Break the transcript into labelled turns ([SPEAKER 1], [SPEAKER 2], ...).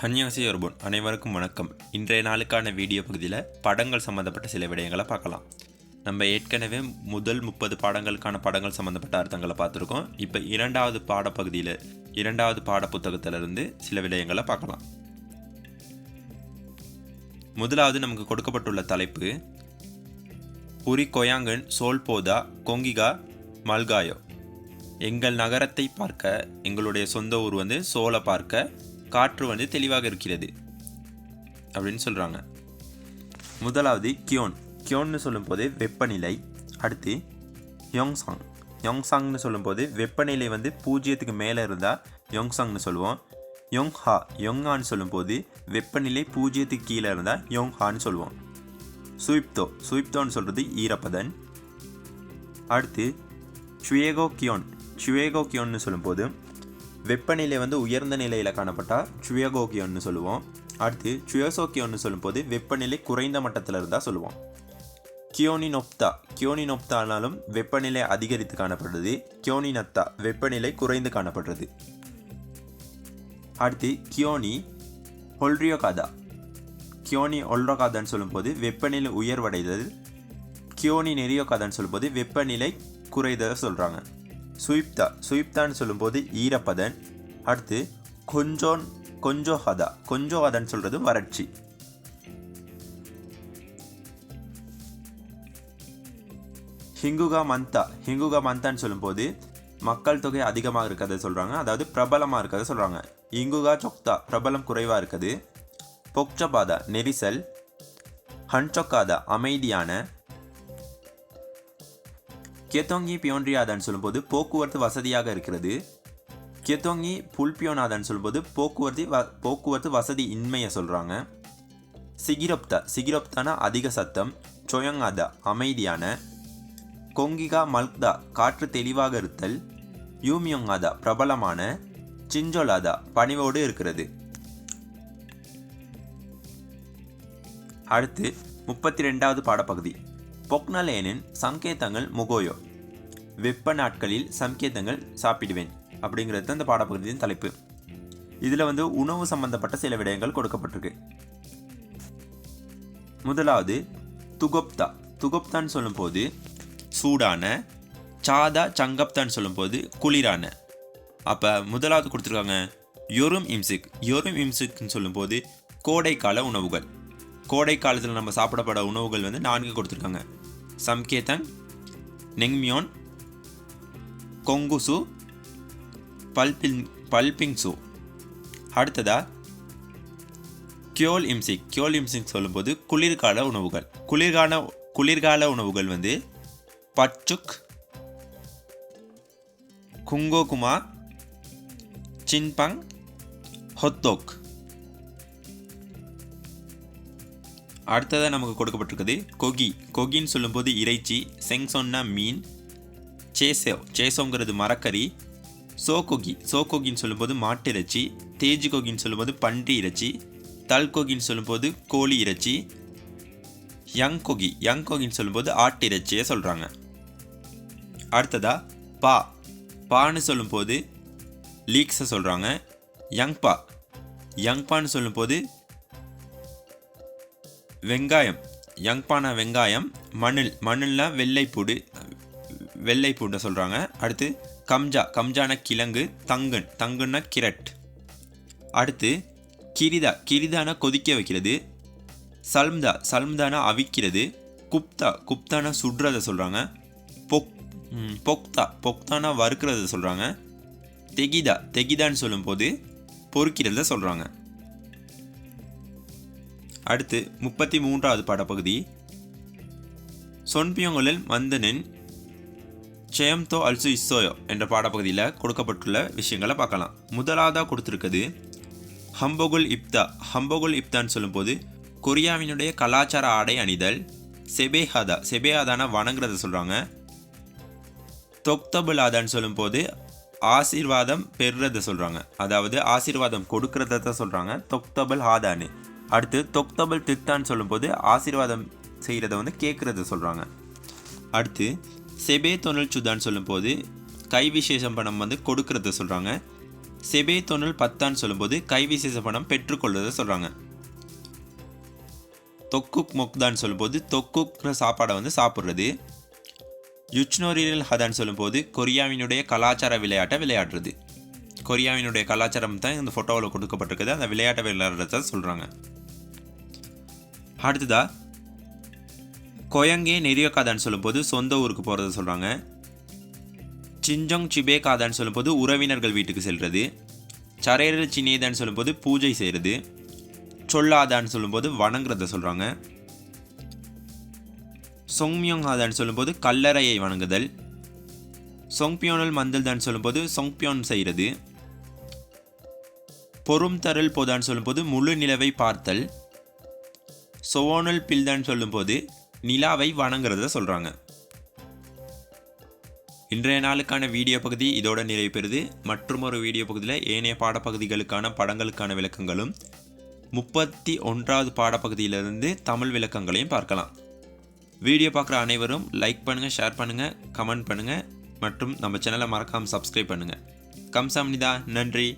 [SPEAKER 1] ஹன்யாசி ஒருபோன் அனைவருக்கும் வணக்கம். இன்றைய நாளுக்கான வீடியோ பகுதியில் படங்கள் சம்மந்தப்பட்ட சில விடயங்களை பார்க்கலாம். நம்ம ஏற்கனவே முதல் முப்பது பாடங்களுக்கான படங்கள் சம்மந்தப்பட்ட அர்த்தங்களை பார்த்துருக்கோம். இப்போ இரண்டாவது பாடப்பகுதியில் இரண்டாவது பாட புத்தகத்திலிருந்து சில விடயங்களை பார்க்கலாம். முதலாவது நமக்கு கொடுக்கப்பட்டுள்ள தலைப்பு புரி கொயாங்கன் சோல்போதா கொங்கிகா மல்காயோ? எங்கள் நகரத்தை பார்க்க எங்களுடைய சொந்த ஊர் வந்து சோலை பார்க்க காற்று வந்து தெளிவாக இருக்கிறது. அப்படின்னு சொல்கிறாங்க முதலாவது கியோன். கியோன்னு சொல்லும்போது வெப்பநிலை அடுத்து யோங்சாங். யோங்சாங்னு சொல்லும்போது வெப்பநிலை வந்து பூஜ்ஜியத்துக்கு மேலே இருந்தால் யோங்சாங்னு சொல்லுவோம். யோங்ஹா யோங்கான்னு சொல்லும்போது வெப்பநிலை பூஜ்ஜியத்துக்கு கீழே இருந்தால் யோங்ஹான்னு சொல்லுவோம். சுயிப்தோ சுயிப்தோன்னு சொல்கிறது ஈரப்பதன். அடுத்து ஷுவேகோ கியோன். ஷுவேகோ கியோன்னு சொல்லும்போது வெப்பநிலை வந்து உயர்ந்த நிலையில் காணப்பட்டால் சுயகோ சொல்லுவோம். அடுத்து சுயசோக்கியம்னு சொல்லும்போது வெப்பநிலை குறைந்த மட்டத்தில் இருந்தால் சொல்லுவோம். கியோனினொப்தா. கியோனினொப்தானாலும் வெப்பநிலை அதிகரித்து காணப்படுறது. கியோனினத்தா வெப்பநிலை குறைந்து காணப்படுறது. அடுத்து கியோனி ஒல்ரியோகாதா கியோனி ஒல்ரோகாதான்னு சொல்லும்போது வெப்பநிலை உயர்வடைதல். கியோனி நெரியோகாதான்னு சொல்லும்போது வெப்பநிலை குறைதல் சொல்கிறாங்க சுயிப்தா சுயிப்தான்னு சொல்லும்போது ஈரப்பதன் அடுத்து கொஞ்சோன் கொஞ்சோ ஹதா கொஞ்சோ ஹதான்னு சொல்கிறது வறட்சி. ஹிங்குகா மந்தா ஹிங்குகா மந்தான்னு சொல்லும்போது மக்கள் தொகை அதிகமாக இருக்கிறத சொல்கிறாங்க அதாவது பிரபலமாக இருக்கிறத சொல்கிறாங்க இங்குகா சொக்தா பிரபலம் குறைவாக இருக்குது. பொக்சபாதா நெரிசல். ஹன்சொக்காதா அமைதியான. கேத்தோங்கி பியோன்ரியாதான்னு சொல்லும்போது போக்குவரத்து வசதியாக இருக்கிறது. கேத்தோங்கி புல்பியோனாதான்னு சொல்லும்போது போக்குவரத்து வ போக்குவரத்து வசதி இன்மையை சொல்கிறாங்க சிகிரப்தா சிகிரப்தானா அதிக சத்தம் சொயங்காதா அமைதியான. கொங்கிகா மல்க்தா காற்று தெளிவாக இருத்தல் யூமியோங்காதா பிரபலமான. சிஞ்சோலாதா பணிவோடு இருக்கிறது. அடுத்து முப்பத்தி ரெண்டாவது பாடப்பகுதி. பொக்னலேனின் சங்கேதங்கள் முகோயோ. வெப்ப நாட்களில் சங்கேதங்கள் சாப்பிடுவேன் அப்படிங்கிறது அந்த பாடப்பகுதியின் தலைப்பு. இதில் வந்து உணவு சம்பந்தப்பட்ட சில விடயங்கள் கொடுக்கப்பட்டிருக்கு. முதலாவது துகப்தா. துகப்தான்னு சொல்லும்போது சூடான சாதா சங்கப்தான்னு சொல்லும்போது குளிரான. அப்போ முதலாவது கொடுத்துருக்காங்க யொரும் இம்சிக் யொரும் இம்சிக்னு சொல்லும்போது கோடைக்கால உணவுகள். கோடை காலத்தில் நம்ம சாப்பிடப்பட உணவுகள் வந்து நான்கு கொடுத்துருக்காங்க. சம்கேதன் நெங்மியோன் கொங்குசு பல்பிங் பல்பிங்சு. அடுத்ததா கியோல் இம்சிக் கியோல் இம்சிக் சொல்லும்போது குளிர்கால உணவுகள். குளிர்கால குளிர்கால உணவுகள் வந்து பச்சுக் குங்கோகுமா சின்பங் ஹொத்தோக். அடுத்ததாக நமக்கு கொடுக்கப்பட்டிருக்குது கொகி. கொகின்னு சொல்லும்போது இறைச்சி செங்சொன்னா மீன் சேசோ சேசோங்கிறது மரக்கறி சோகொகி சோகொகின்னு சொல்லும்போது மாட்டு இறைச்சி தேஜி கொகின்னு சொல்லும்போது பன்றி இறைச்சி தல்கொகின்னு சொல்லும்போது கோழி இறைச்சி யங் கொகி. யங் கொகின்னு சொல்லும்போது ஆட்டு இறைச்சியை சொல்கிறாங்க அடுத்ததா பா. பான்னு சொல்லும்போது லீக்ஸை சொல்கிறாங்க யங் பா. யங் பான்னு சொல்லும்போது வெங்காயம். யங்பான வெங்காயம் மணில் மணில்னா வெள்ளைப்பூடு வெள்ளைப்பூண்டை சொல்கிறாங்க அடுத்து கம்ஜா கம்ஜான கிழங்கு தங்கன் தங்குன்னா கிரட். அடுத்து கிரிதா கிரிதானா கொதிக்க வைக்கிறது. சல்ம்தா சல்ம்தானா அவிக்கிறது. குப்தா குப்தானா சுடுறத சொல்கிறாங்க பொக் பொக்தா பொக்தானா வறுக்கிறத சொல்கிறாங்க தெகிதா தெகிதான்னு சொல்லும்போது பொறுக்கிறத சொல்கிறாங்க அடுத்து முப்பத்தி மூன்றாவது பாடப்பகுதி. சொன்பியோங்களில் மந்தனின் ஜெயம்தோ அல்சு இஸ்ஸோயோ என்ற பாடப்பகுதியில் கொடுக்கப்பட்டுள்ள விஷயங்களை பார்க்கலாம். முதலாவதாக கொடுத்துருக்குது ஹம்போகுல் இப்தா. ஹம்போகுல் இப்தான்னு சொல்லும்போது கொரியாவினுடைய கலாச்சார ஆடை அணிதல் செபேஹாதா. செபேஹாதானா வணங்குறத சொல்கிறாங்க தொக்தபுலாதான்னு சொல்லும்போது ஆசீர்வாதம் பெறுறத சொல்கிறாங்க அதாவது ஆசீர்வாதம் கொடுக்கறத தான் சொல்கிறாங்க தொக்தபல் ஹாதான்னு. அடுத்து தொக்தபல் தித்தான்னு சொல்லும்போது ஆசீர்வாதம் செய்கிறத வந்து கேட்குறத சொல்கிறாங்க அடுத்து செபே தொனல் சுதான்னு சொல்லும்போது கை விசேஷம் பணம் வந்து கொடுக்கறத சொல்கிறாங்க செபே தொனல் பத்தான்னு சொல்லும்போது கை விசேஷ பணம் பெற்றுக்கொள்வதை சொல்கிறாங்க தொக்குக் மொக்தான்னு சொல்லும்போது தொக்குக்கிற சாப்பாடை வந்து சாப்பிட்றது. யுச்னோரியல் ஹதான்னு சொல்லும்போது கொரியாவினுடைய கலாச்சார விளையாட்டை விளையாடுறது. கொரியாவினுடைய கலாச்சாரம் தான் இந்த ஃபோட்டோவில் கொடுக்கப்பட்டிருக்குது. அந்த விளையாட்டை விளையாடுறத சொல்கிறாங்க அடுத்ததா? கொயங்கே நெறியக்காதான்னு சொல்லும்போது சொந்த ஊருக்கு போகிறத சொல்கிறாங்க சிஞ்சோங் சிபே காதான்னு சொல்லும்போது உறவினர்கள் வீட்டுக்கு செல்வது சரையர் சின்னேதான்னு சொல்லும்போது பூஜை செய்கிறது சொல்லாதான்னு சொல்லும்போது வணங்குறத சொல்கிறாங்க சொங்மியோங் ஆதான்னு சொல்லும்போது கல்லறையை வணங்குதல். சொங்பியோனல் மந்தல்தான் சொல்லும்போது சொங்பியோன் செய்கிறது பொறும் தரல் போதான்னு சொல்லும்போது முழு நிலவை பார்த்தல். சொவோனல் பில்தான் சொல்லும்போது நிலாவை வணங்குறத சொல்கிறாங்க இன்றைய நாளுக்கான வீடியோ பகுதி இதோட நிறைவு பெறுது. மற்றும் ஒரு வீடியோ பகுதியில் ஏனைய பாடப்பகுதிகளுக்கான படங்களுக்கான விளக்கங்களும் முப்பத்தி ஒன்றாவது பாடப்பகுதியிலிருந்து தமிழ் விளக்கங்களையும் பார்க்கலாம். வீடியோ பார்க்குற அனைவரும் லைக் பண்ணுங்கள் ஷேர் பண்ணுங்கள் கமெண்ட் பண்ணுங்கள் மற்றும் நம்ம சேனலை மறக்காமல் சப்ஸ்கிரைப் பண்ணுங்கள் கம்சாமினிதா நன்றி.